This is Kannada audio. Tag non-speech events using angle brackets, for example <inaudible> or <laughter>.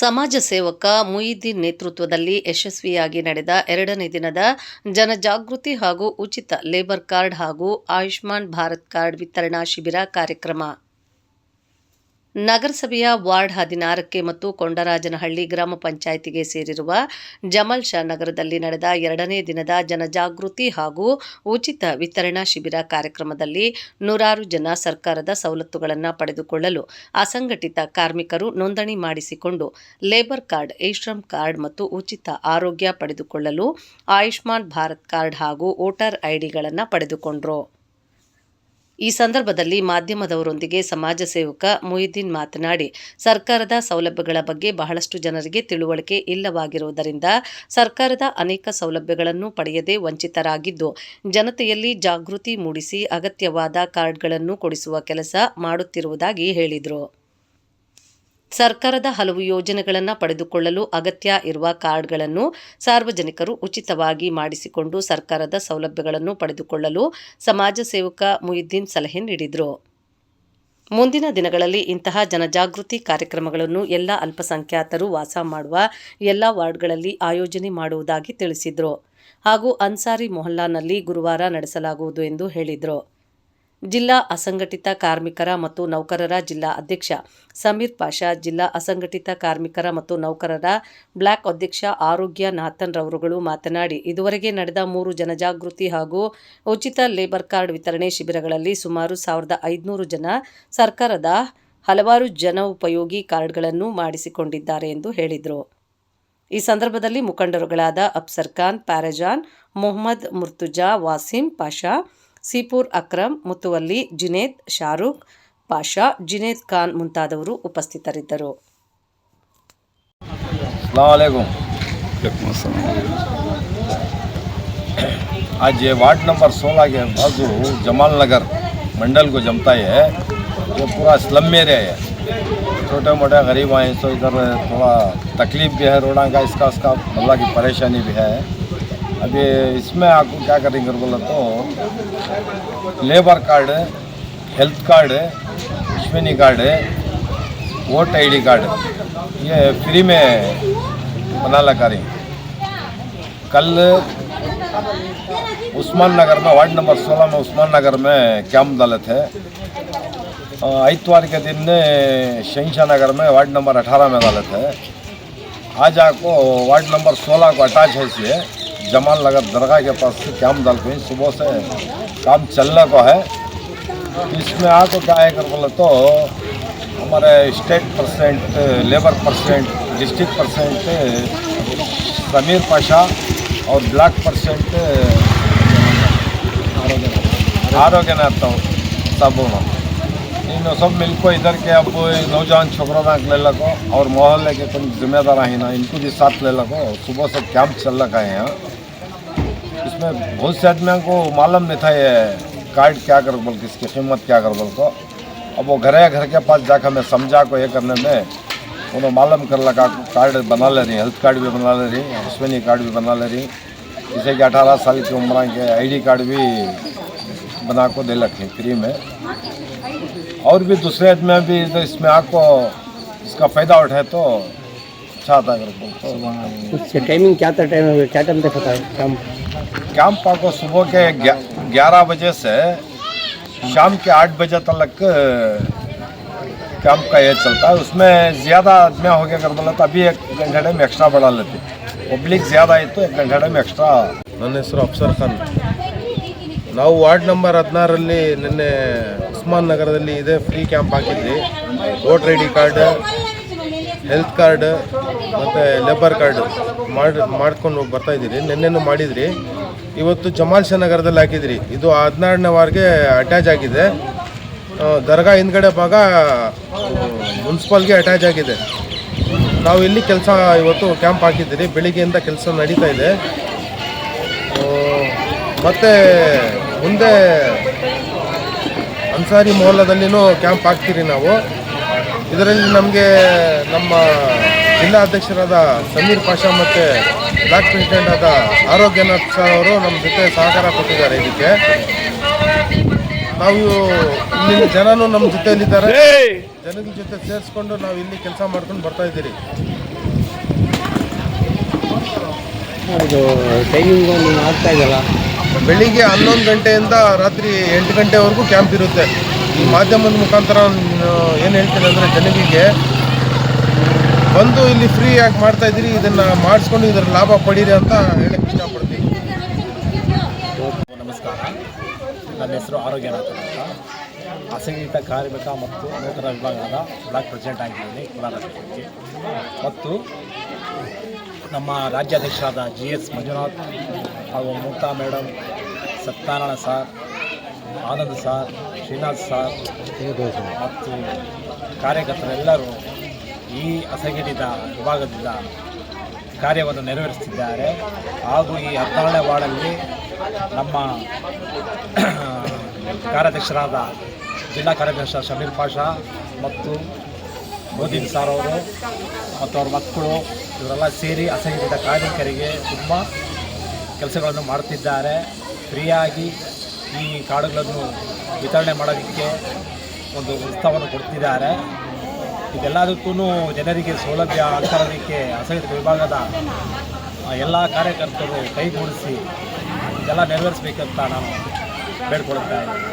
ಸಮಾಜ ಸೇವಕ ಮುಯಿದ್ದೀನ್ ನೇತೃತ್ವದಲ್ಲಿ ಯಶಸ್ವಿಯಾಗಿ ನಡೆದ ಎರಡನೇ ದಿನದ ಜನಜಾಗೃತಿ ಹಾಗೂ ಉಚಿತ ಲೇಬರ್ ಕಾರ್ಡ್ ಹಾಗೂ ಆಯುಷ್ಮಾನ್ ಭಾರತ್ ಕಾರ್ಡ್ ವಿತರಣಾ ಶಿಬಿರ ಕಾರ್ಯಕ್ರಮ. ನಗರಸಭೆಯ ವಾರ್ಡ್ ಹದಿನಾರಕ್ಕೆ ಮತ್ತು ಕೊಂಡರಾಜನಹಳ್ಳಿ ಗ್ರಾಮ ಪಂಚಾಯಿತಿಗೆ ಸೇರಿರುವ ಜಮಲ್ ಶಾ ನಗರದಲ್ಲಿ ನಡೆದ ಎರಡನೇ ದಿನದ ಜನಜಾಗೃತಿ ಹಾಗೂ ಉಚಿತ ವಿತರಣಾ ಶಿಬಿರ ಕಾರ್ಯಕ್ರಮದಲ್ಲಿ ನೂರಾರು ಜನ ಸರ್ಕಾರದ ಸವಲತ್ತುಗಳನ್ನು ಪಡೆದುಕೊಳ್ಳಲು ಅಸಂಘಟಿತ ಕಾರ್ಮಿಕರು ನೋಂದಣಿ ಮಾಡಿಸಿಕೊಂಡು ಲೇಬರ್ ಕಾರ್ಡ್ ಏಶ್ರಮ್ ಕಾರ್ಡ್ ಮತ್ತು ಉಚಿತ ಆರೋಗ್ಯ ಪಡೆದುಕೊಳ್ಳಲು ಆಯುಷ್ಮಾನ್ ಭಾರತ್ ಕಾರ್ಡ್ ಹಾಗೂ ವೋಟರ್ ಐಡಿಗಳನ್ನು ಪಡೆದುಕೊಂಡರು. ಈ ಸಂದರ್ಭದಲ್ಲಿ ಮಾಧ್ಯಮದವರೊಂದಿಗೆ ಸಮಾಜ ಸೇವಕ ಮುಯಿದ್ದೀನ್ ಮಾತನಾಡಿ, ಸರ್ಕಾರದ ಸೌಲಭ್ಯಗಳ ಬಗ್ಗೆ ಬಹಳಷ್ಟು ಜನರಿಗೆ ತಿಳುವಳಿಕೆ ಇಲ್ಲವಾಗಿರುವುದರಿಂದ ಸರ್ಕಾರದ ಅನೇಕ ಸೌಲಭ್ಯಗಳನ್ನು ಪಡೆಯದೆ ವಂಚಿತರಾಗಿದ್ದು, ಜನತೆಯಲ್ಲಿ ಜಾಗೃತಿ ಮೂಡಿಸಿ ಅಗತ್ಯವಾದ ಕಾರ್ಡ್ಗಳನ್ನು ಕೊಡಿಸುವ ಕೆಲಸ ಮಾಡುತ್ತಿರುವುದಾಗಿ ಹೇಳಿದರು. ಸರ್ಕಾರದ ಹಲವು ಯೋಜನೆಗಳನ್ನು ಪಡೆದುಕೊಳ್ಳಲು ಅಗತ್ಯ ಇರುವ ಕಾರ್ಡ್ಗಳನ್ನು ಸಾರ್ವಜನಿಕರು ಉಚಿತವಾಗಿ ಮಾಡಿಸಿಕೊಂಡು ಸರ್ಕಾರದ ಸೌಲಭ್ಯಗಳನ್ನು ಪಡೆದುಕೊಳ್ಳಲು ಸಮಾಜ ಸೇವಕ ಮುಯಿದ್ದೀನ್ ಸಲಹೆ ನೀಡಿದರು. ಮುಂದಿನ ದಿನಗಳಲ್ಲಿ ಇಂತಹ ಜನಜಾಗೃತಿ ಕಾರ್ಯಕ್ರಮಗಳನ್ನು ಎಲ್ಲ ಅಲ್ಪಸಂಖ್ಯಾತರು ವಾಸ ಮಾಡುವ ಎಲ್ಲ ವಾರ್ಡ್ಗಳಲ್ಲಿ ಆಯೋಜನೆ ಮಾಡುವುದಾಗಿ ತಿಳಿಸಿದರು ಹಾಗೂ ಅನ್ಸಾರಿ ಮೊಹಲ್ಲಾನಲ್ಲಿ ಗುರುವಾರ ನಡೆಸಲಾಗುವುದು ಎಂದು ಹೇಳಿದರು. ಜಿಲ್ಲಾ ಅಸಂಘಟಿತ ಕಾರ್ಮಿಕರ ಮತ್ತು ನೌಕರರ ಜಿಲ್ಲಾ ಅಧ್ಯಕ್ಷ ಸಮೀರ್ ಪಾಷಾ, ಜಿಲ್ಲಾ ಅಸಂಘಟಿತ ಕಾರ್ಮಿಕರ ಮತ್ತು ನೌಕರರ ಬ್ಲಾಕ್ ಅಧ್ಯಕ್ಷ ಆರೋಗ್ಯ ನಾಥನ್ ರವರುಗಳು ಮಾತನಾಡಿ, ಇದುವರೆಗೆ ನಡೆದ ಮೂರು ಜನಜಾಗೃತಿ ಹಾಗೂ ಉಚಿತ ಲೇಬರ್ ಕಾರ್ಡ್ ವಿತರಣೆ ಶಿಬಿರಗಳಲ್ಲಿ ಸುಮಾರು ಸಾವಿರದ ಐದುನೂರು ಜನ ಸರ್ಕಾರದ ಹಲವಾರು ಜನೋಪಯೋಗಿ ಕಾರ್ಡ್ಗಳನ್ನು ಮಾಡಿಸಿಕೊಂಡಿದ್ದಾರೆ ಎಂದು ಹೇಳಿದರು. ಈ ಸಂದರ್ಭದಲ್ಲಿ ಮುಖಂಡರುಗಳಾದ ಅಫ್ಸರ್ ಖಾನ್, ಪ್ಯಾರಜಾನ್, ಮೊಹಮ್ಮದ್ ಮುರ್ತುಜಾ, ವಾಸಿಂ, ಪಾಷಾ ಸೀಪೂರ್ ಅಕ್ರಮ್ ಮುತುವಲ್ಲಿ ಜುನೇದ್ ಶಾರೂಕ್ ಪಾಷಾ ಜುನೇದ್ ಖಾನ್ ಮುಂತಾದವರು ಉಪಸ್ಥಿತರಿದ್ದರು अलैक्म आज ये वार्ड नंबर 16 के बाजू जमाल नगर मंडल को जमता है ये पूरा स्लम एरिया है छोटे मोटे गरीब आए तो इधर थोड़ा तकलीफ भी है रोड़ा का इसका उसका अल्लाह की परेशानी भी है अभी इसमें आपको क्या करेंगे बोला तो labour card health card Ashwini card vote ID card ये फ्री में बना ला करेंगे कल उस्मान नगर में, वार्ड नंबर 16 में उस्मान नगर में कैंप डाले थे इतवार के दिन शहशाह नगर में वार्ड नंबर 18 में डाले थे आज आपको वार्ड नंबर 16 को अटैच है जमान लगा दरगाह के पास से काम डाल कहीं सुबह से काम चलने को है। इसमें आ तो क्या है कर बोले तो हमारे state president labour president district president Sameer Pasha और ब्लॉक प्रेसिडेंट आरोग्यनाथ साबुन इन सब मिलकर इधर के अब नौजवान छोकरों तक ले लगो और मोहल्ले के तुम जिम्मेदार आई ना, इनको भी साथ ले लगो। सुबह से कैंप चल रखा है यहाँ इसमें बहुत से आदमियों को मालूम नहीं था ये कार्ड क्या कर बोल के इसकी कीमत क्या कर बोल को। अब वो घर है, घर के पास जाकर मैं समझा को ये करने में। उन्होंने मालूम कर लगा, कार्ड बना ले रही, हेल्थ कार्ड भी बना ले रही अश्विनी कार्ड भी बना ले रही। जैसे कि अठारह साल की उम्र के आईडी कार्ड भी बना को दे रखे फ्री में। और भी दूसरे आदमी भी तो इसमें आपको इसका फ़ायदा उठाए तो अच्छा अगर तो। टाइमिंग क्या था टाइम क्या टाइम है? काम कैंप आपको सुबह के ग्यारह बजे से शाम के आठ बजे तक कैंप का ये चलता है उसमें ज़्यादा आदमी हो गया अगर बोला तो अभी एक घंटे में एक्स्ट्रा बढ़ा लेते पब्लिक ज़्यादा है तो एक घंटे में एक्स्ट्रा ನನ್ನ ಹೆಸರು ಅಫ್ಸರ್ ಖಾನ್ ನಾವು ವಾರ್ಡ್ ನಂಬರ್ ಹದಿನಾರರಲ್ಲಿ ನಿನ್ನೆ ಉಸ್ಮಾನ್ ನಗರದಲ್ಲಿ ಇದೇ ಫ್ರೀ ಕ್ಯಾಂಪ್ ಹಾಕಿದ್ವಿ voter I D card health card ಮತ್ತು ಲೇಬರ್ ಕಾರ್ಡ್ ಮಾಡಿ ಮಾಡ್ಕೊಂಡು ಬರ್ತಾ ಇದ್ದೀರಿ ನಿನ್ನೆನೂ ಮಾಡಿದ್ರಿ ಇವತ್ತು ಜಮಾಲ್ ಶಾ ನಗರದಲ್ಲಿ ಹಾಕಿದ್ರಿ. ಇದು ಹದಿನಾರನೇ ವಾರ್ಗೆ ಅಟ್ಯಾಚ್ ಆಗಿದೆ. ದರ್ಗಾ ಹಿಂದ್ಗಡೆ ಭಾಗ ಮುನ್ಸಿಪಾಲ್ಗೆ ಅಟ್ಯಾಚ್ ಆಗಿದೆ. ನಾವು ಇಲ್ಲಿ ಕೆಲಸ ಇವತ್ತು ಕ್ಯಾಂಪ್ ಹಾಕಿದ್ದೀರಿ. ಬೆಳಿಗ್ಗೆಯಿಂದ ಕೆಲಸ ನಡೀತಾ ಇದೆ. ಮತ್ತು ಮುಂದೆ ಅನ್ಸಾರಿ ಮೊಹಲ್ಲದಲ್ಲಿನೂ ಕ್ಯಾಂಪ್ ಹಾಕ್ತೀರಿ ನಾವು. ಇದರಲ್ಲಿ ನಮಗೆ ನಮ್ಮ ಜಿಲ್ಲಾ ಅಧ್ಯಕ್ಷರಾದ ಸಮೀರ್ ಪಾಷಾ ಮತ್ತು ಬ್ಲಾಕ್ ಪ್ರೆಸಿಡೆಂಟ್ ಆದ ಆರೋಗ್ಯನಾಥ್ ಸರ್ ಅವರು ನಮ್ಮ ಜೊತೆ ಸಹಕಾರ ಕೊಟ್ಟಿದ್ದಾರೆ ಇದಕ್ಕೆ. ನಾವು ಇಲ್ಲಿನ ಜನನೂ ನಮ್ಮ ಜೊತೆಯಲ್ಲಿದ್ದಾರೆ. ಜನಗಳ ಜೊತೆ ಸೇರಿಸ್ಕೊಂಡು ನಾವು ಇಲ್ಲಿ ಕೆಲಸ ಮಾಡ್ಕೊಂಡು ಬರ್ತಾ ಇದ್ದೀರಿ. ಟೈಮಿಂಗು ಆಗ್ತಾ ಇದೆಯಲ್ಲ? ಬೆಳಿಗ್ಗೆ ಹನ್ನೊಂದು ಗಂಟೆಯಿಂದ ರಾತ್ರಿ ಎಂಟು ಗಂಟೆವರೆಗೂ ಕ್ಯಾಂಪ್ ಇರುತ್ತೆ. ಈ ಮಾಧ್ಯಮದ ಮುಖಾಂತರ ಏನು ಹೇಳ್ತೀನಿ ಅಂದರೆ ಜನರಿಗೆ ಬಂದು ಇಲ್ಲಿ ಫ್ರೀ ಆಗಿ ಮಾಡ್ತಾ ಇದ್ದೀರಿ ಇದನ್ನ ಮಾಡಿಸ್ಕೊಂಡು ಇದರ ಲಾಭ ಪಡೀರಿ ಅಂತ ಹೇಳಕ್ಕೆ ಇಷ್ಟಪಡ್ತೀನಿ. ನಮಸ್ಕಾರ. ನನ್ನ ಹೆಸರು ಆರೋಗ್ಯನಾಥ್ ಅಂತ. ಅಸಂಘಟಿತ ಕಾರ್ಮಿಕ ಮತ್ತು ನೂತನ ವಿಭಾಗದ ಬ್ಲಾಕ್ ಪ್ರೆಸಿಡೆಂಟ್ ಆಗಿದ್ದೀನಿ ಕೋಲಾರಕ್ಕೆ ಮತ್ತು ನಮ್ಮ ರಾಜ್ಯಾಧ್ಯಕ್ಷರಾದ ಜಿ ಎಸ್ ಮಂಜುನಾಥ್ ಹಾಗೂ Mukta madam Satyanarayana sir Anand sir Srinath sir ಮತ್ತು ಕಾರ್ಯಕರ್ತರೆಲ್ಲರೂ ಈ ಅಸಂಘಟಿತ ವಿಭಾಗದಿಂದ ಕಾರ್ಯವನ್ನು ನೆರವೇರಿಸುತ್ತಿದ್ದಾರೆ. ಹಾಗೂ ಈ ಹತ್ತಾಳೆ ವಾರ್ಡಲ್ಲಿ ನಮ್ಮ <clears throat> ಕಾರ್ಯಾಧ್ಯಕ್ಷರಾದ ಜಿಲ್ಲಾ ಕಾರ್ಯಾಧ್ಯಕ್ಷ ಶಮೀರ್ ಪಾಷಾ ಮತ್ತು ಮೋದಿನ್ ಸಾರ್ ಅವರು ಮತ್ತು ಅವ್ರ ಮಕ್ಕಳು ಇವರೆಲ್ಲ ಸೇರಿ ಅಸಂಘಟಿತ ಕಾರ್ಮಿಕರಿಗೆ ತುಂಬ ಕೆಲಸಗಳನ್ನು ಮಾಡುತ್ತಿದ್ದಾರೆ. ಫ್ರೀಯಾಗಿ ಈ ಕಾರ್ಡುಗಳನ್ನು ವಿತರಣೆ ಮಾಡೋದಕ್ಕೆ ಒಂದು ಉತ್ಸವವನ್ನು ಕೊಡ್ತಿದ್ದಾರೆ. ಇದೆಲ್ಲದಕ್ಕೂ ಜನರಿಗೆ ಸೌಲಭ್ಯ ಆಗ್ತಾರೋದಕ್ಕೆ ಅಸಂಘಟಿತ ವಿಭಾಗದ ಎಲ್ಲ ಕಾರ್ಯಕರ್ತರು ಕೈಗೂಡಿಸಿ ಇದೆಲ್ಲ ನೆರವೇರಿಸಬೇಕಂತ ನಾನು ಬೇಡ್ಕೊಳ್ತಾ ಇದ್ದೀನಿ.